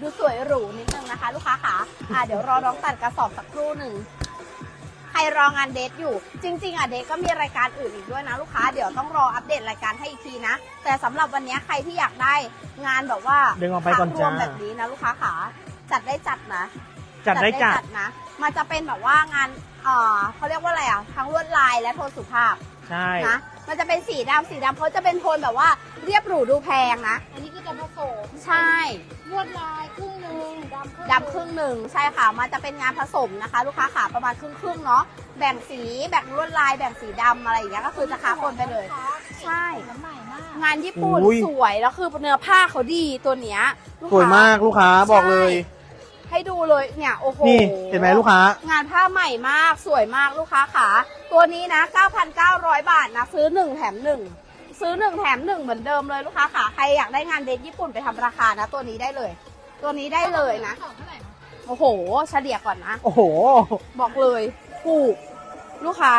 ดูสวยหรูนิดนึงนะคะ ลูกค้าขาอะเดี๋ยวรอน้องตัดกระสอบสักครู่หนึ่งใครรองานเดทอยู่ จริง ๆอะเดทก็มีรายการอื่นอีกด้วยนะลูกค้าเดี๋ยวต้องรออัปเดตรายการให้อีกทีนะ แต่สำหรับวันนี้ใครที่อยากได้งานแบบว่าดึงออกไปก่อนภาพรวมจ้าแบบนี้นะลูกค้าขาจัดได้จัดนะจัดได้จัดนะ มันจะเป็นแบบว่างานเอ่อเขาเรียกว่าอะไรอะทั้งลวดลายและโทนสุภาพ ใช่ นะมันจะเป็นสีดำสีดำเขาจะเป็นโทนแบบว่าเรียบหรูดูแพงนะ อันนี้คือจะผสมใช่ลวดลายครึ่งหนึ่งดำครึ่งดำครึ่งหนึ่งใช่ค่ะ มันจะเป็นงานผสมนะคะ ลูกค้าขาประมาณครึ่งครึ่งๆเนาะแบ่งสีแบ่งลวดลายแบ่งสีดำอะไรอย่างเงี้ยก็คือจะค้าคนไปเลย ใช่ น้ำใหม่มากงานญี่ปุ่นอุ้ย สวยแล้วคือเนื้อผ้าเขาดีตัวเนี้ยลูสวยมากลูกค้าบอกเลย ให้ดูเลยเนี่ยโอ้โหนี่เห็นไหมลูกค้า งานผ้าใหม่มากสวยมากลูกค้าขาตัวนี้นะ 9,900 บาทนะ ซื้อ 1 แถม 1 ซื้อ 1 แถม 1 เหมือนเดิมเลยลูกค้าขาใครอยากได้งานเดทญี่ปุ่นไปทำราคานะ ตัวนี้ได้เลย ตัวนี้ได้เลยนะของเท่าไหร่นะโอ้โห เฉลี่ยก่อนนะ โอ้โห บอกเลยถูกลูกค้า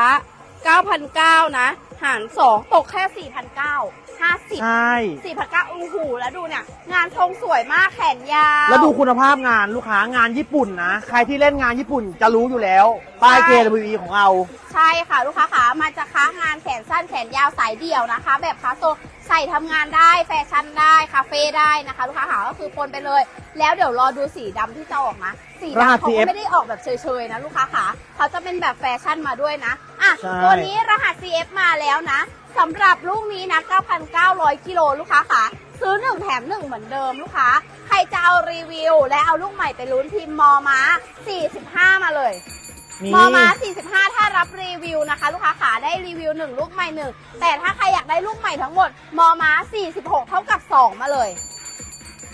9,900นะ หาร2ตกแค่4,900 50ใช่4,900โอ้โหแล้วดูเนี่ย งานทรงสวยมากแขนยาวแล้วดูคุณภาพงานลูกค้างานญี่ปุ่นนะ ใครที่เล่นงานญี่ปุ่นจะรู้อยู่แล้ว ป้ายใช่ KWE ของเรา ใช่ค่ะลูกค้าขามันจะค้างานแขนสั้นแขนยาวสายเดี่ยวนะคะ แบบคาโซ ใส่ทำงานได้แฟชั่นได้คาเฟ่ได้นะคะ ลูกค้าขาก็คือปนไปเลย แล้วเดี๋ยวรอดูสีดำที่จะออกนะ สีรหัสดำเขาก็ CF ไม่ได้ออกแบบเฉยๆนะลูกค้าขาเขาจะเป็นแบบแฟชั่นมาด้วยนะอะใช่ตัวนี้รหัส CF มาแล้วนะสำหรับลูกนี้นะ 9,900 กิโลลูกค้าขาซื้อ 1 แถม 1 เหมือนเดิมลูกค้า ใครจะเอารีวิว และเอาลูกใหม่ไปลุ้นพิมพ์มอม้า45 มาเลย นี่ มอมา45 ถ้ารับรีวิวนะคะ ลูกค้าขาได้รีวิว 1 ลูกใหม่หนึ่งแต่ถ้าใครอยากได้ลูกใหม่ทั้งหมด มอมา46 เท่ากับ 2 มาเลย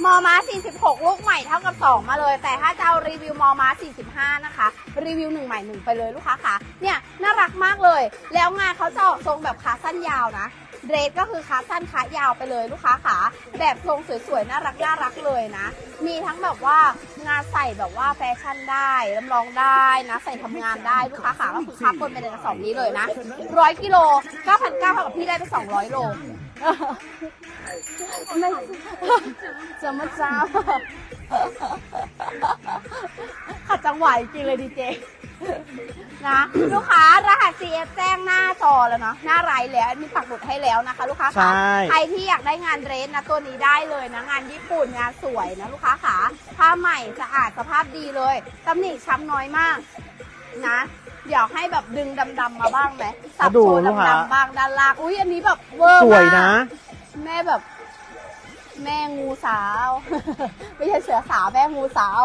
มอมา46 ลูกใหม่เท่ากับ 2 มาเลย แต่ถ้าจะเอารีวิวมอมา45 นะคะ รีวิว 1 ใหม่ 1 ไปเลยลูกค้าขาเนี่ยน่ารักมากเลย แล้วงานเขาจะออกทรงแบบขาสั้นยาวนะ เดรสก็คือขาสั้นขายาวไปเลยลูกค้าขาแบบทรงสวยๆน่ารักน่ารักเลยนะ มีทั้งแบบว่างานใส่แบบว่าแฟชั่นได้ลำลองได้นะ ใส่ทำงานได้ลูกค้าขาก็คือคับปนไปในกระสอบนี้เลยนะร้อยกิโล9,900เท่ากับพี่ได้ไป200โลไม่จะมาจ้าขัดจังหวะจริงเลยดีเจ นะลูกค้ารหัส CF แจ้งหน้าจอแล้วเนาะหน้าไรแล้วมีปักหมุดให้แล้วนะคะ ลูกค้าใช่ขาใครที่อยากได้งานเดรสนะตัวนี้ได้เลยนะงานญี่ปุ่นงานสวยนะลูกค้าขาผ้าใหม่สะอาดสภาพดีเลยตำหนิช้ำน้อยมากนะ เดี๋ยวให้แบบดึงดำๆมาบ้างไหมสับดูโชว์ลูกค้า ดำๆบ้างด้านล่างอุ้ยอันนี้แบบเวอร์สมากวยนะแม่แบบ แม่งูสาว ไม่ใช่เสือสาวแม่งูสาว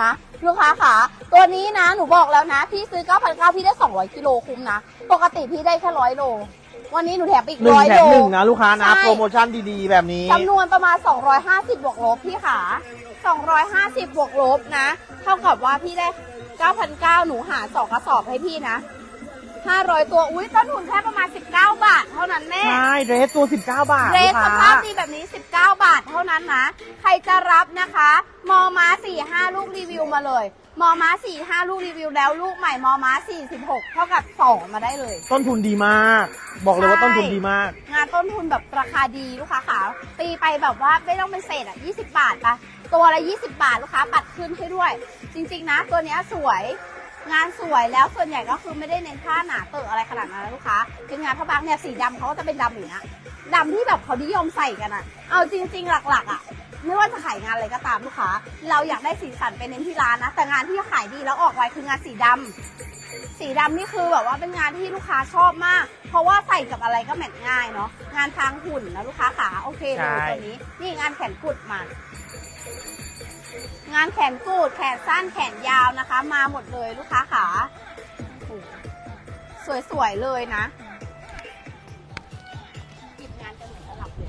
นะลูกค้าขาตัวนี้นะหนูบอกแล้วนะ พี่ซื้อ 9,900พี่ได้ 200กิโลคุ้มนะ ปกติพี่ได้แค่ร้อยโล วันนี้หนูแถมไปอีกหนึ่งร้อยแถโล มหนึ่งนะลูกค้านะ ใช่ โปรโมชั่นดีๆ แบบนี้ จำนวนประมาณ 250 บวกลบพี่ขา 250 บวกลบนะ เท่ากับว่าพี่ได้ 9,900หนูหาสองกระสอบให้พี่นะ 500 ตัว อุ้ยต้นทุนแค่ประมาณ 19 บาท เท่านั้นแม่ ใช่เดรสตัว 19 บาทเรลูสกสค้าภาพดีแบบนี้ 19 บาท เท่านั้นนะ ใครจะรับนะคะ มอม้า 45 ลูกรีวิวมาเลย มอม้า 45 ลูกรีวิวแล้วลูกใหม่ มอม้า 46 เท่ากับ 2 มาได้เลย ต้นทุนดีมาก บอกเลยว่าใช่ต้นทุนดีมาก งานต้นทุนแบบราคาดีลูกค้าขาตีไปแบบว่าไม่ต้องเป็นเศษอะ 20 บาทปะตัวละ 20 บาทลูกค้าปัดขึ้นให้ด้วย จริง ๆ นะ ตัวเนี้ยสวย งานสวยแล้วส่วนใหญ่ก็คือไม่ได้เน้นผ้าหนาเตอะอะไรขนาดนั้นนะลูกค้าเป็นงานผ้าบางเนี่ยสีดำเขาก็จะเป็นดำอยู่นะดำที่แบบเขานิยมใส่กันอะเอาจริง ๆ หลักๆอะไม่ว่าจะขายงานอะไรก็ตามลูกค้า เราอยากได้สีสันไปเน้นที่ร้านนะ แต่งานที่ขายดีแล้วออกไวคืองานสีดำสีดำนี่คือแบบว่าเป็นงานที่ลูกค้าชอบมาก เพราะว่าใส่กับอะไรก็แมทง่ายเนาะ งานทางหุ่นนะลูกค้าขาโอเคเลยตัวนี้ นี่งานแขนกุดมา งานแขนกูด แขนสั้นแขนยาวนะคะ มาหมดเลยลูกค้าขาโอ้โหสวยๆเลยนะหยิบงานกันเหมือนจะหลับเลย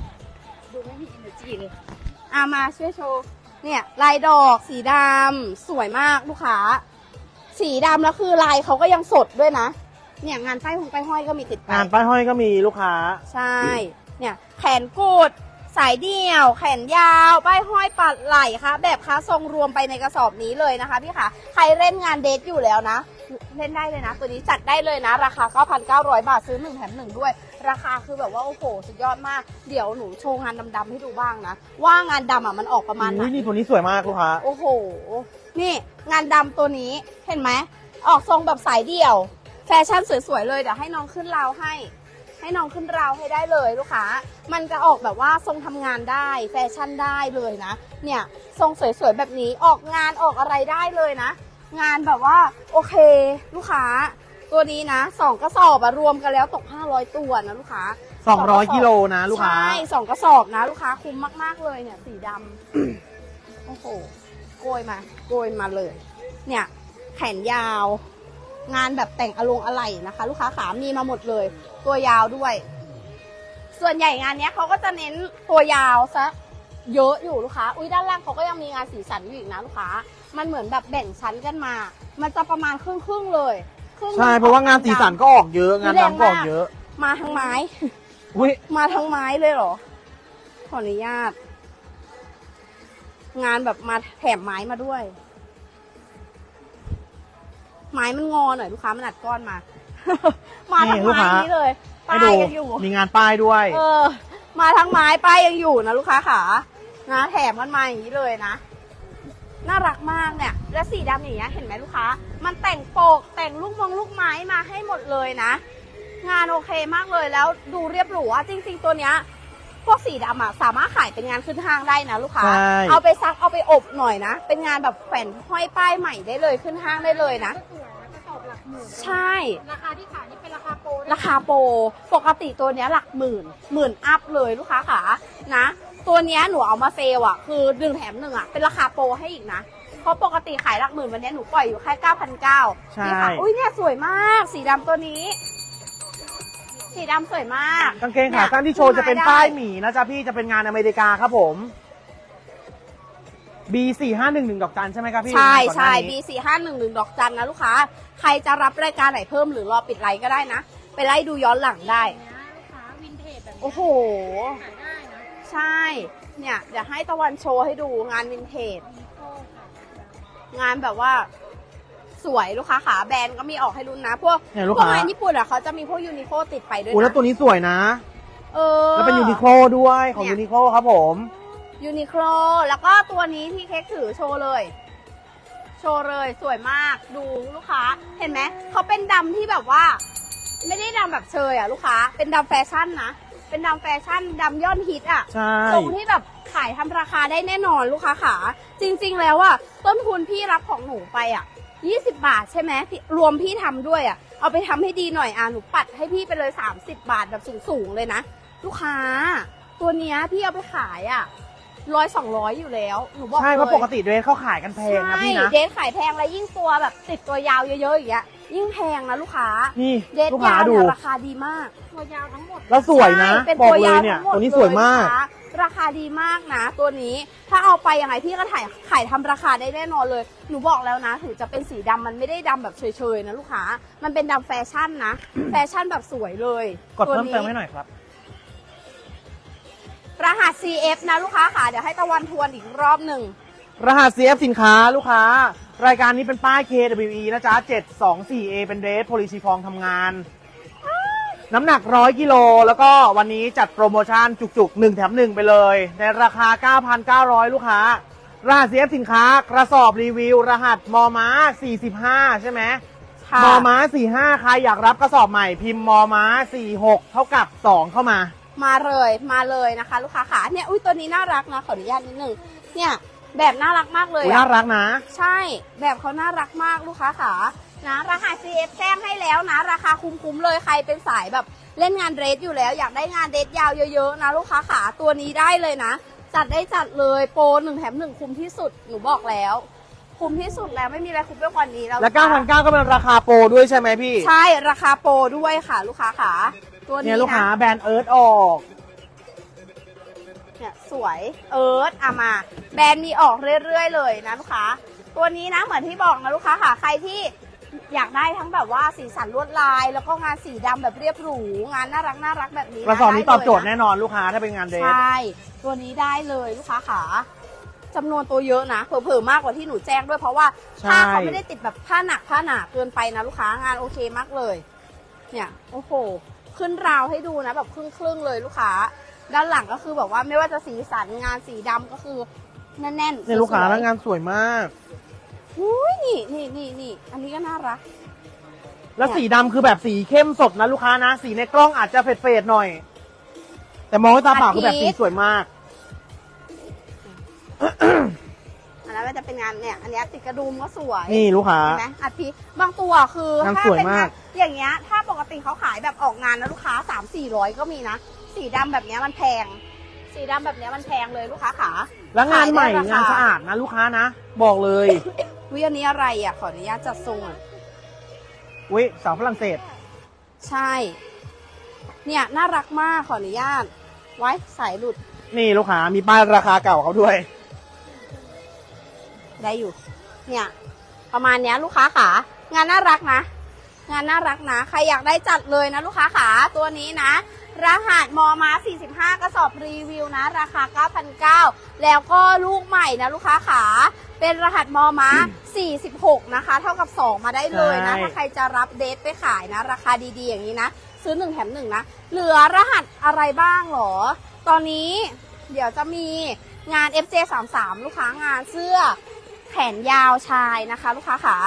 ดูไม่มี energy เลยอะมาช่วยโชว์ เนี่ย ลายดอกสีดำสวยมากลูกค้า สีดำแล้วคือลายเขาก็ยังสดด้วยนะ เนี่ยงานป้ายหงป้ายห้อยก็มีติดไปงานป้ายห้อยก็มีลูกค้า ใช่ เนี่ยแขนกุด สายเดี่ยวแขนยาวป้ายห้อยปัดไหล่ค่ะ แบบค้าทรงรวมไปในกระสอบนี้เลยนะคะพี่ค่ะใครเล่นงานเดทอยู่แล้วนะ เล่นได้เลยนะ ตัวนี้จัดได้เลยนะ ราคา 9,900 บาทซื้อ 1 แถม 1 ด้วย ราคาคือแบบว่า โอ้โห สุดยอดมาก เดี๋ยวหนูโชว์งานดำๆให้ดูบ้างนะ ว่างานดำอะมันออกประมาณไหนอุ้ยนี่ตัวนี้สวยมากลูกค้าโอ้โห นี่งานดำตัวนี้เห็นไหมออกทรงแบบสายเดี่ยว แฟชั่นสวยๆเลยเดี๋ยวให้น้องขึ้นราวให้ ให้น้องขึ้นราวให้ได้เลยลูกค้า มันจะออกแบบว่าทรงทำงานได้แฟชั่นได้เลยนะ เนี่ยทรงสวยๆแบบนี้ออกงานออกอะไรได้เลยนะ งานแบบว่าโอเคลูกค้า ตัวนี้นะสองกระสอบอะรวมกันแล้วตก 500 ตัวนะลูกค้า200กิโลนะลูกค้า ใช่สองกระสอบนะ ลูกค้าคุ้มมากๆเลยเนี่ยสีดำโอ้โหโกยมา โกยมาเลย เนี่ย แขนยาว งานแบบแต่งอลงอะไหล่นะคะ ลูกค้าขามีมาหมดเลย ตัวยาวด้วย ส่วนใหญ่งานเนี้ยเขาก็จะเน้นตัวยาวซะเยอะอยู่ลูกค้า อุ้ยด้านล่างเขาก็ยังมีงานสีสันอยู่อีกนะลูกค้า มันเหมือนแบบแบ่งชั้นกันมา มันจะประมาณครึ่งครึ่งๆเลยครึ่งหนึ่ใช่เพราะว่างานสีสันก็ออกเยอะงานดำก็ออกเยอะ มาทั้งไม้ อุ้ยมาทั้งไม้เลยเหรอ ขออนุญาต งานแบบมาแถมไม้มาด้วย ไม้มันงอหน่อยลูกค้ามันอัดก้อนมา มาทั้งนี่ลูกไม้ค้านี้เลยป้าให้ยดูยังอยู่ มีงานป้ายด้วย เออ มาทั้งไม้ป้ายยังอยู่นะลูกค้าขานะแถมกันมาอย่างนี้เลยนะ น่ารักมากเนี่ย และสีดำอย่างเงี้ยเห็นไหมลูกค้า มันแต่งโปกแต่งลูกมงลูกไม้มาให้หมดเลยนะ งานโอเคมากเลยแล้วดูเรียบหรูอะจริง ๆ ตัวเนี้ย พวกสีดำอะสามารถขายเป็นงานขึ้นห้างได้นะลูกค้า ใช่ เอาไปซักเอาไปอบหน่อยนะ เป็นงานแบบแขวนห้อยป้ายใหม่ได้เลยขึ้นห้างได้เลยนะ ก็สวยแล้วก็ตอบหลักหมื่นใช่ ราคาที่ขายนี่เป็นราคาโปรนะราคาโปรปกติตัวเนี้ยหลักหมื่น หมื่นอัพเลยลูกค้าขานะ ตัวเนี้ยหนูเอามาเซลล์อะ คือหนึ่งแถมหนึ่งอะ เป็นราคาโปรให้อีกนะ เพราะปกติขายหลักหมื่นวันเนี้ยหนูปล่อยอยู่แค่เก้าพันเก้าใช่ นี่ค่ะ อุ้ยเนี่ยสวยมาก สีดำตัวนี้ สีดำสวยมาก กางเกงขาสั้นที่โชว์จะเป็นป้ายหมีนะจ๊ะพี่จะเป็นงานอเมริกาครับผม B 4 5 1 1ดอกจันใช่ไหมครับพี่ใช่ก่อนหใช่ น้านี้ B สี่ห้าหนึ่งหนึ่งดอกจันนะลูกค้า ใครจะรับรายการไหนเพิ่มหรือรอปิดไลน์ก็ได้นะ ไปไล่ดูย้อนหลังได้ นะลูกค้าวินเทจแบบนี้โอ้โห ขายได้นะใช่ เนี่ยเดี๋ยวให้ตะวันโชว์ให้ดูงานวินเทจมีโก้ค่ะงานแบบว่า สวยลูกค้าขาแบรนด์ก็มีออกให้รุ่นนะ พวกเนี่ยลูกพวกค้า งานญี่ปุ่นอะเขาจะมีพวกยูนิโคติดไปด้วยโอ้แล้วนะตัวนี้สวยนะ เออ แล้วเป็นยูนิโคลด้วยของเนี่ย ยูนิโคลครับผม ยูนิโคลแล้วก็ตัวนี้ที่เค้กถือโชว์เลย โชว์เลยสวยมากดูลูกค้า เห็นไหมเขาเป็นดำที่แบบว่า ไม่ได้ดำแบบเชยอะลูกค้า เป็นดำแฟชั่นนะ เป็นดำแฟชั่นดำยอดฮิตอะ ใช่ ตรงที่แบบขายทำราคาได้แน่นอนลูกค้าขาจริง ๆ แล้วอะต้นทุนพี่รับของหนูไปอะ 20บาทใช่ไหมพี่รวมพี่ทำด้วยอะเอาไปทำให้ดีหน่อยอะหนูปัดให้พี่ไปเลย30บาทแบบสูงๆเลยนะ ลูกค้า ตัวเนี้ยพี่เอาไปขายอะร้อยสองร้อยอยู่แล้วหนูบอกใช่เพราะลยปกติเดรสเขาขายกันแพงนะพี่นะใช่เดทขายแพงแล้วยิ่งตัวแบบติดตัวยาวเยอะๆอย่างเงี้ยยิ่งแพงนะลูกค้านี่เดทลูกยาค้าวดูเนี่ยราคาดีมาก ตัวยาวทั้งหมดแล้วสวยนะใช่เป็นบอกตัเลยาวเนี่ยทั้งหมดตัวนี้สวยมากเลยนะคะ ราคาดีมากนะ ตัวนี้ถ้าเอาไปยังไงพี่ก็ถ่ายขายทำราคาได้แน่นอนเลย หนูบอกแล้วนะ ถึงจะเป็นสีดำมันไม่ได้ดำแบบเฉยๆนะลูกค้า มันเป็นดำแฟชั่นนะ แฟชั่นแบบสวยเลยกดเพิ่มเติมให้หน่อยครับ รหัส CF นะลูกค้าค่ะเดี๋ยวให้ตะวันทวนอีกรอบหนึ่งรหัส CF สินค้าลูกค้า รายการนี้เป็นป้าย KWE นะจ๊ะ 724A เป็นเดรสโพลิซีฟองทำงาน น้ำหนัก100กิโลแล้วก็วันนี้จัดโปรโมชั่นจุกๆ 1 แถม 1 ไปเลย ในราคา 9,900 ลูกค้ารหัส CF สินค้ากระสอบรีวิว รหัสมอม้า 45 ใช่ไหมค่ะมอม้า 45 ใครอยากรับกระสอบใหม่พิมพ์มอม้า 46 เท่ากับ 2 เข้ามา มาเลยมาเลยนะคะ ลูกค้าขาเนี่ยอุ้ยตัวนี้น่ารักนะขออนุญาตนิดนึงเนี่ยแบบน่ารักมากเลยอุ๊ยอะน่ารักนะ ใช่แบบเขาน่ารักมากลูกค้าขา นะราคา CF แจ้งให้แล้วนะ ราคาคุ้มๆเลยใครเป็นสายแบบเล่นงานเดรสอยู่แล้ว อยากได้งานเดรสยาวเยอะๆนะลูกค้าขาตัวนี้ได้เลยนะ จัดได้จัดเลยโปรหนึ่งแถมหนึ่งคุ้มที่สุดหนูบอกแล้ว คุ้มที่สุดแล้วไม่มีอะไรคุ้มไปกว่านี้แล้วและลูค้า9,900ก็เป็นราคาโปรด้วยใช่ไหมพี่ใช่ราคาโปรด้วยค่ะ ลูกค้าขาตัวนี้เนี่ยลูกค้านะแบรนด์เอิร์ธออก เนี่ยสวยเอิร์ธอามา แบรนด์มีออกเรื่อยๆเลยนะลูกค้าตัวนี้นะเหมือนที่บอกนะลูกค้าค่ะ ใครที่ อยากได้ทั้งแบบว่าสีสันลวดลาย แล้วก็งานสีดำแบบเรียบหรู งานน่ารักน่ารักแบบนี้กระสอบนี้ตอบโจทย์ได้แน่นอนลูกค้าถ้าเป็นงานเดเลยทนะใช่ ตัวนี้ได้เลยลูกค้าขาจำนวนตัวเยอะนะเผลอๆมากกว่าที่หนูแจ้งด้วยเพราะว่าใช่ผ้าเขาไม่ได้ติดแบบผ้าหนักผ้าหนาเกินไปนะลูกค้างานโอเคมากเลย เนี่ยโอ้โหขึ้นราวให้ดูนะแบบครึ่งครึ่งๆเลยลูกค้า ด้านหลังก็คือแบบว่าไม่ว่าจะสีสันงานสีดำก็คือแน่นๆเนี่ยลูกค้าสวยๆแล้วงานสวยมาก อุ้ยนี่นี่นี่นี่อันนี้ก็น่ารัก แล้วเนี่ยสีดำคือแบบสีเข้มสดนะลูกค้านะ สีในกล้องอาจจะเฟดๆหน่อย แต่มองด้วยตาเปล่าคือแบบสีสวยมาก อันนั้นมันจะเป็นงานเนี่ย อันเนี้ยติดกระดุมก็สวยนี่ลูกค้า เห็นไหมอาทิบางตัวคืองานถ้าสวยเป็นมากงนอย่างเงี้ย ถ้าปกติเขาขายแบบออกงานนะลูกค้าสามสี่ร้อยก็มีนะ สีดำแบบเนี้ยมันแพง สีดำแบบเนี้ยมันแพงเลยลูกค้าขา แล้วงานใหม่ขยได้รคงานสะอาดนะลูกค้านะ บอกเลย วิอันนี้อะไรอะ ขออนุญาตจัดทรงอะ อุ้ยสาวฝรั่งเศส ใช่ เนี่ย น่ารักมากขออนุญาต ไว้สายหลุด นี่ลูกค้ามีป้ายราคาเก่าเขาด้วย ได้อยู่ เนี่ย ประมาณเนี้ยลูกค้าขางานน่ารักนะ งานน่ารักนะ ใครอยากได้จัดเลยนะ ลูกค้าขาตัวนี้นะ รหัสมอมา 45 กระสอบรีวิวนะ ราคา 9,900 แล้วก็ลูกใหม่นะลูกค้าขา เป็นรหัสมอมา 46 นะคะ เท่ากับ 2 มาได้เลยนะใช่ถ้าใครจะรับเดทไปขายนะ ราคาดีๆ อย่างนี้นะ ซื้อ 1 แถม 1 นะ เหลือรหัสอะไรบ้างหรอ ตอนนี้เดี๋ยวจะมีงาน FJ33 ลูกค้างานเสื้อแขนยาวชายนะคะ ลูกค้าขา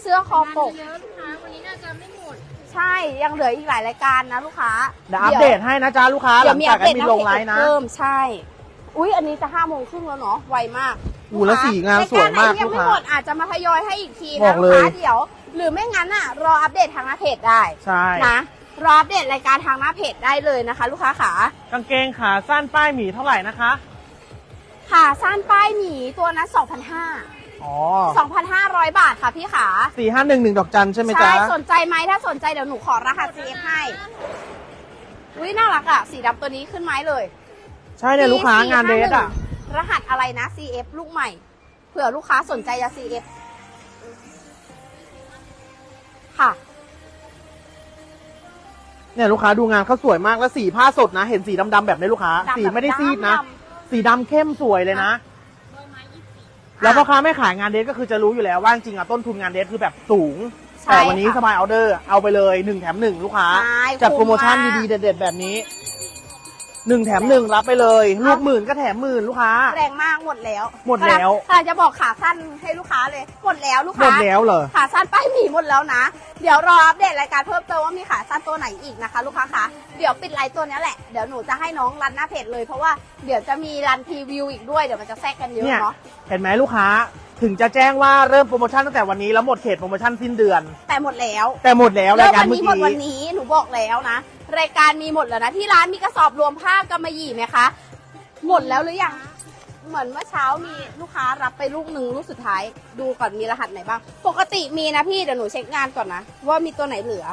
เสื้อคอปกงานเยอะลูกค้าวันนี้น่าจะไม่หมด ใช่ยังเหลืออีกหลายรายการนะลูกค้าเดี๋ยวอัปเดตให้นะจ๊ะลูกค้าหเดี๋ลัยวงมีจาอักปแอเดดตมินอัลปงเดไลตน์นะเพิ่มใช่ อุ้ยอันนี้จะห้าโมงครึ่งแล้วเนาะไวมากอู้แล้วสีงานสวยมากรยรไหนที่ยัลูงกไม่ค้าหมดอาจจะมาทยอยให้อีกทีบนะอกลูเลกยค้าเดี๋ยว หรือไม่งั้นอะ รออัปเดตทางหน้าเพจได้ใช่นะรออัปเดตรายการทางหน้าเพจได้เลยนะคะ ลูกค้าขากางเกงขาสั้นป้ายหมีเท่าไหร่นะคะขาสั้นป้ายหมีตัวนั้น2,500อ๋ อ2,500 บาทค่ะพี่ขา สี่ห้าหนึ่งหนึ่งดอกจันใช่ไหมจ๊ะสนใจไหมถ้าสนใจเดี๋ยวหนูขอรหัส CF ให้อุ้ยน่ารักอะ สีดำตัวนี้ขึ้นไม้เลย ใช่เนี่ย ลูกค้างานเดทอะรหัสอะไรนะ CF ลูกใหม่ เผื่อลูกค้าสนใจจะ CF ค่ะ เนี่ย ลูกค้าดูงานเขาสวยมากแล้วสีผ้าสดนะ เห็นสีดำๆแบบนี้ลูกค้า ดำแบบสีไม่ได้ซีดนะดสีดำเข้มสวยเลยนะโดยไม้ยี่สิบ แล้วพ่อค้าไม่ขายงานเดทก็คือจะรู้อยู่แล้วว่าจริงๆอะต้นทุนงานเดทคือแบบสูง ใช่แต่วันนี้ค่ะสบายออเดอร์เอาไปเลยหนึ่งแถมหนึ่งลูกค้าใช่จัดคุ้มโปรโมชั่นมาก ดีๆเด็ดๆแบบนี้ หนึ่งแถมหนึ่งรับไปเลย ลูกหมื่นก็แถมหมื่นลูกค้า แรงมากหมดแล้วหมดแล้วกำลังจะบอกขาสั้นให้ลูกค้าเลย หมดแล้วลูกหมค้าดแล้วเหรอขาสั้นป้ายหมีหมดแล้วนะ เดี๋ยวรออัปเดตรายการเพิ่มเติมว่ามีขาสั้นตัวไหนอีกนะคะ ลูกค้าคะเดี๋ยวปิดไลน์ตัวเนี้ยแหละเดี๋ยวหนูจะให้น้องรันหน้าเพจเลยเพราะว่าเดี๋ยวจะมีรันพรีวิวอีกด้วยเดี๋ยวมันจะแทรกกันเยอะเนี่ยเนาะเห็นไหมลูกค้าถึงจะแจ้งว่าเริ่มโปรโมชั่นตั้งแต่วันนี้แล้วหมดเขตโปรโมชั่นสิ้นเดือน แต่หมดแล้ว แต่หมดแล้วเริ่รามยการวันเมื่อนี้หมดวันกี้นี้หนูบอกแล้วนะ รายการมีหมดแล้วนะที่ร้านมีกระสอบรวมผ้ากำมะหยี่ไหมคะ หมดแล้วหรือยังเหมือนเมื่อเช้ามีลูกค้ารับไปลูกหนึ่งลูกสุดท้ายดูก่อนมีรหัสไหนบ้าง ปกติมีนะพี่เดี๋ยวหนูเช็คงานก่อนนะว่ามีตัวไหนเหลือ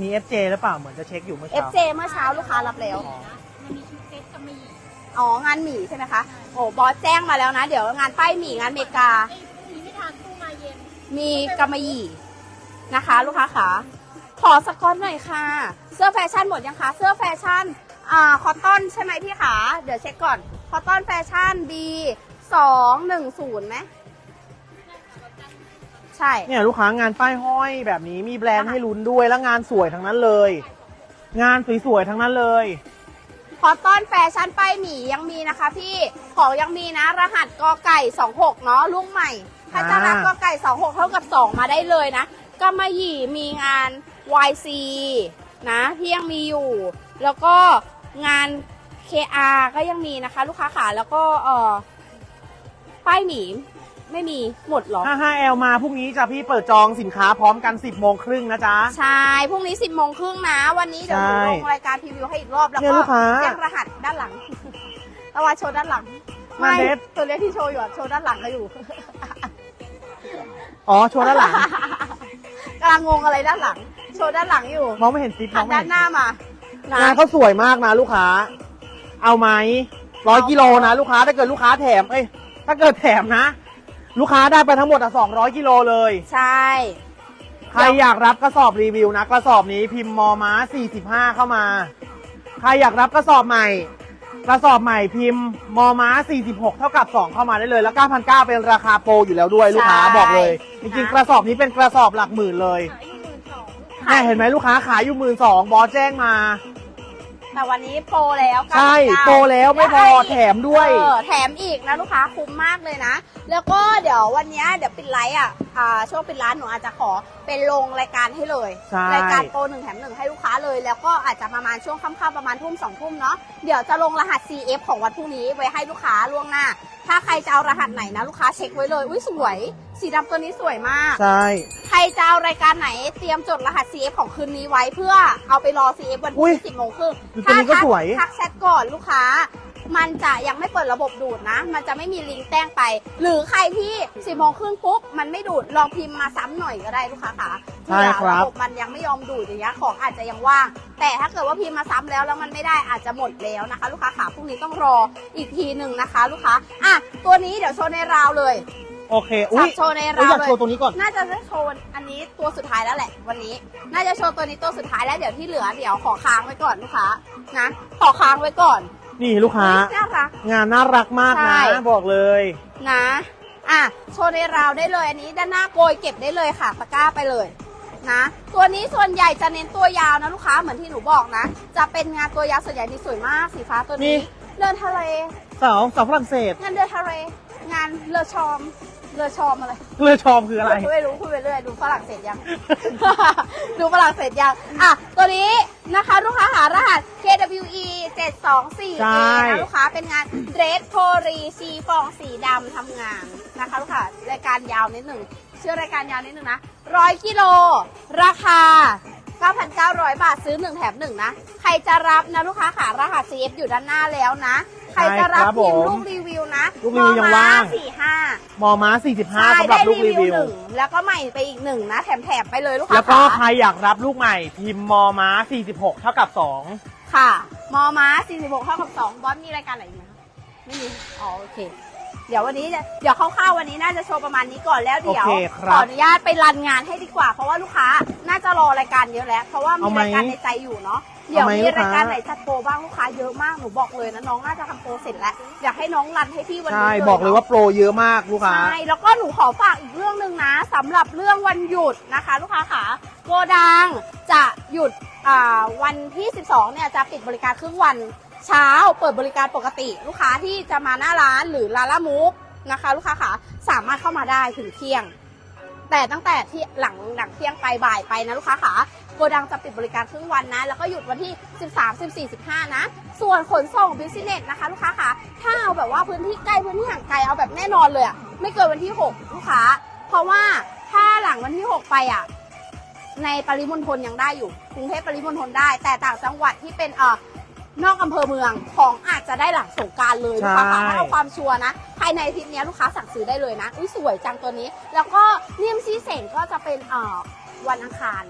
มี FJ หรือเปล่าเหมือนจะเช็คอยู่เมื่อเช้า FJ เมื่อเช้าลูกค้ารับแล้ว มันมีชุดเซ็ตกับมีอ๋องานหมี่ใช่ไหมคะโอ้บอสแจ้งมาแล้วนะ เดี๋ยวงานป้ายหมี่งานเมกา ไอ้พรุ่งนี้ไม่ทานตู้มาเย็น มีกำมะหยี่นะคะ ลูกค้าขา ขอสกอตหน่อยค่ะ เสื้อแฟชั่นหมดยังคะ เสื้อแฟชั่นอ่าคอตตอนใช่ไหมพี่ขาเดี๋ยวเช็คก่อน คอตตอนแฟชั่น B สองหนึ่งศูนย์ไหมใช่ เนี่ยลูกค้างานป้ายห้อยแบบนี้มีแบรนด์ให้ลุ้นด้วยแล้วงานสวยทั้งนั้นเลย งานสวยๆทั้งนั้นเลยคอตตอนแฟชั่นป้ายหมียังมีนะคะ พี่ของยังมีนะ รหัสกอไก่26เนาะลูกใหม่ ถ้าจะรับอ่ากอไก่26เท่ากับ2มาได้เลยนะกำมะหยี่มีงาน YC นะที่ยังมีอยู่ แล้วก็งาน KR ก็ยังมีนะคะ ลูกค้าขาแล้วก็เออป้ายหมีไม่มีหมดเหรอ 55L มาพรุ่งนี้จะพี่เปิดจองสินค้าพร้อมกัน 10โมงครึ่งนะจ๊ะ ใช่พรุ่งนี้10โมงครึ่งนะ วันนี้เดี๋ยวหนูใช่ลงรายการพรีวิวให้อีกรอบ แล้วเนี่ยก็ลูกค้า แจ้งรหัสด้านหลัง ตะวันโชว์ด้านหลังมาไม่เด็ดตัวเนี้ยที่โชว์อยู่อะโชว์ด้านหลังก็อยู่ อ๋อโชว์ด้านหลัง กำลังงงอะไรด้านหลัง โชว์ด้านหลังอยู่มองไม่เห็นซิปมหัอนงไม่ด้าเห็นนหน้ามานะงานเขาสวยมากนะลูกค้า เอาไหมร้อยกิโลนะลูกค้าถ้าเกิดลูกค้าแถมเอ้ยถ้าเกิดแถมนะ ลูกค้าได้ไปทั้งหมดอะ200กิโลเลย ใช่ ใครอยากรับกระสอบรีวิวนะกระสอบนี้พิมพ์มอม้า45 เข้ามา ใครอยากรับกระสอบใหม่ กระสอบใหม่พิมพ์มอม้า46 เท่ากับ 2 เข้ามาได้เลย แล้ว9,900เป็นราคาโปรอยู่แล้วด้วยลูกค้าบอกเลย จริงๆกระสอบนี้เป็นกระสอบหลักหมื่นเลย ขายอยู่หมื่นสองขาเนี่ยยเห็นไหมลูกค้าขายอยู่หมื่นสองบอสแจ้งมา แต่วันนี้โปรแล้วใช่99โปรแล้วไม่พอให้แถมด้วย เออแถมอีกนะลูกค้าคุ้มมากเลยนะ แล้วก็เดี๋ยววันเนี้ยเดี๋ยวปิดไลฟ์อะอ่าช่วงปิดร้านหนูอาจจะขอเป็นลงรายการให้เลย ใช่ รายการโปรหนึ่งแถมหนึ่งให้ลูกค้าเลย แล้วก็อาจจะประมาณช่วงค่ำๆประมาณทุ่มสองทุ่มเนาะเดี๋ยวจะลงรหัส CF ของวันพรุ่งนี้ไว้ให้ลูกค้าล่วงหน้า ถ้าใครจะเอารหัสไหนนะลูกค้าเช็คไว้เลย อุ้ยสวย สีดำตัวนี้สวยมาก ใช่ ใครจะเอารายการไหนเตรียมจดรหัส CF ของคืนนี้ไว้เพื่อเอาไปรอ CF วันพรุ่งนี้สิบโมงครึ่งตัวนี้ก็สวย ทักแชทก่อนลูกค้า มันจะยังไม่เปิดระบบดูดนะ มันจะไม่มีลิงก์แจ้งไป หรือใครที่สิบโมงครึ่งปุ๊บมันไม่ดูดลองพิมพ์มาซ้ำหน่อยก็ได้ลูกค้าค่ะใช่ครับ ระบบมันยังไม่ยอมดูดอย่างเงี้ยของอาจจะยังว่าง แต่ถ้าเกิดว่าพิมพ์มาซ้ำแล้วแล้วมันไม่ได้อาจจะหมดแล้วนะคะ ลูกค้าค่ะพรุ่งนี้ต้องรออีกทีหนึ่งนะคะ ลูกค้าอะตัวนี้เดี๋ยวโชว์ในราวเลยโอเค อุ้ยโชว์ในเอ้ยราวอยากเลโชว์ยตัวนี้ก่อน น่าจะได้โชว์อันนี้ตัวสุดท้ายแล้วแหละ วันนี้ น่าจะโชว์ตัวนี้ตัวสุดท้ายแล้วเดี๋ยวที่เหลือเดี๋ยวขอค้างไว้ก่อนลูกค้านะขอค้างไว้ก่อน นี่ลูกค้าอุ๊ยน่ารัก งานน่ารักมากใช่ นะ บอกเลย นะ อะ โชว์ในราวได้เลย อันนี้ด้านหน้าโกยเก็บได้เลยค่ะตะกร้าไปเลยนะ ตัวนี้ส่วนใหญ่จะเน้นตัวยาวนะลูกค้าเหมือนที่หนูบอกนะ จะเป็นงานตัวยาวส่วนใหญ่ที่สวยมากสีฟ้าตัวนี่นี้เดินทะเล สาวสาวฝรั่งเศส งานเดินทะเล งานเรือชอม เรือชอมอะไรเรือชอมคืออะไร ไม่รู้พูดไปเรื่อยดูฝรั่งเศสยัง ดูฝรั่งเศสยัง อะ ตัวนี้นะคะ ลูกค้าหารหัส KWE 724ใช่นะลูกค้าเป็นงานเดรสโพรีซีฟองสีดำทำงานนะคะลูกค้ารายการยาวนิดหนึ่งชื่อรายการยาวนิดหนึ่งนะร้อยกิโล ราคา 9,900 บาทซื้อ 1 แถม 1 นะ ใครจะรับนะลูกค้าขารหัส CF อยู่ด้านหน้าแล้วนะใครจะรับใช่ครับพิมพ์ผมลูกรีวิวนะลูกรีวิวยังว่าง สี่ห้ามอม้าใช่45สำหรับได้ลูกรีรีวิววิว หนึ่งแล้วก็ใหม่ไปอีกหนึ่งนะแถมๆไปเลยลูกค้าแล้วก็ขาใครอยากรับลูกใหม่ พิมพ์มอม้า 46 เท่ากับ 2 ค่ะ มอม้า46เท่ากับ2บอสมีรายการอะไรอีกไหมคะไม่มีอ๋อโอเค เดี๋ยววันนี้จะเดี๋ยวคร่าวๆวันนี้น่าจะโชว์ประมาณนี้ก่อนแล้วเดี๋ยวโอเคครับขออนุญาตไปรันงานให้ดีกว่า เพราะว่าลูกค้าน่าจะรอรายการเยอะแล้ว เพราะว่ามีเอาไหม รายการในใจอยู่เนาะ เดี๋ยวเอาไหมมีลูกค้ารายการไหนจัดโปรบ้างลูกค้าเยอะมากหนูบอกเลยนะน้องน่าจะทำโปรเสร็จแล้วอยากให้น้องรันให้พี่วันนี้ใช่เลยบอกเลยนะว่าโปรเยอะมากลูกค้า ใช่แล้วก็หนูขอฝากอีกเรื่องหนึ่งนะสำหรับเรื่องวันหยุดนะคะ ลูกค้าขาโกดังจะหยุดอ่าวันที่ 12เนี่ยจะปิดบริการครึ่งวันเช้าเปิดบริการปกติ ลูกค้าที่จะมาหน้าร้านหรือร้านละมุกนะคะ ลูกค้าขาสามารถเข้ามาได้ถึงเที่ยง แต่ตั้งแต่ที่หลังหลังเที่ยงไปบ่ายไปนะลูกค้าขา โกดังจะปิดบริการครึ่งวันนะ แล้วก็หยุดวันที่ 13 14 15 นะ ส่วนขนส่งบิสเนสนะคะลูกค้าขาถ้าเอาแบบว่าพื้นที่ใกล้พื้นที่ห่างไกลเอาแบบแน่นอนเลยอะไม่เกินวันที่ 6 ลูกค้า เพราะว่าถ้าหลังวันที่ 6 ไปอะในปริมณฑลยังได้อยู่ กรุงเทพปริมณฑลได้ แต่ต่างจังหวัดที่เป็นเอ่อนอกอำเภอเมืองของอาจจะได้หลังสงกรารเลยลูกค้าขาใช่ถ้าเอาความชัวร์นะ ภายในอาทิตย์นี้ลูกค้าสั่งซื้อได้เลยนะ อุ้ยสวยจังตัวนี้ แล้วก็เนียมซีเซนก็จะเป็นเอ่อวันอังคาร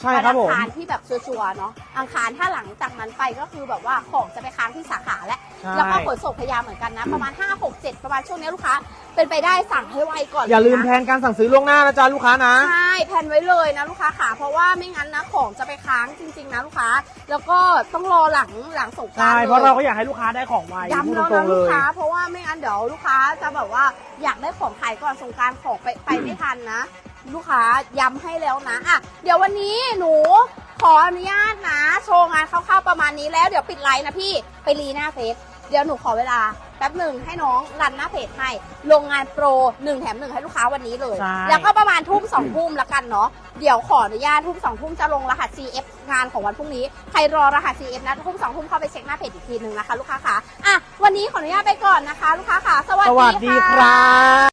ใช่วัครับอัผมคารที่แบบชัวร์ๆเนาะอังคารถ้าหลังจากนั้นไปก็คือแบบว่าของจะไปค้างที่สาขาแล้วใช่ แล้วก็ขนส่งพยายามเหมือนกันนะ ประมาณ 5 6 7 ประมาณช่วงนี้ลูกค้า เป็นไปได้สั่งให้ไวก่อนอย่าลืมนะแทนการสั่งซื้อล่วงหน้านะจ๊ะลูกค้านะ ใช่แพลนไว้เลยนะลูกค้าขาเพราะว่าไม่งั้นนะของจะไปค้างจริง ๆ นะลูกค้า แล้วก็ต้องรอหลังหลังสงกรานใช่ ต์เพราะลเรายก็อยากให้ลูกค้าได้ของไวพูดย้ำแล้วตรนะงๆเลลูกย ค้า เพราะว่าไม่งั้นเดี๋ยวลูกค้าจะแบบว่าอยากได้ของขายก่อนสงกรารของไปไปไม่ทันนะ ลูกค้าย้ำให้แล้วนะอะเดี๋ยววันนี้หนูขออนุญาตนะ โชว์งานคร่าวๆประมาณนี้แล้วเดี๋ยวปิดไลน์นะพี่ไปรีหน้าเฟซเดี๋ยวหนูขอเวลาแป๊บหนึ่งให้น้องรันหน้าเพจให้ลงงานโปรหนึ่งแถมหนึ่งให้ลูกค้าวันนี้เลย ใช่ แล้วก็ประมาณทุ่มสองทุ่มละกันเนาะเดี๋ยวขออนุญาตทุ่มสองทุ่มจะลงรหัส CF งานของวันพรุ่งนี้ใครรอรหัส CF นะทุ่มสองทุ่มเข้าไปเช็คหน้าเพจอีกทีหนึ่งนะคะลูกค้าค่ะอะวันนี้ขออนุญาตไปก่อนนะคะ ลูกค้าค่ะ สวัสสวัสดีดีค่ะ ครับ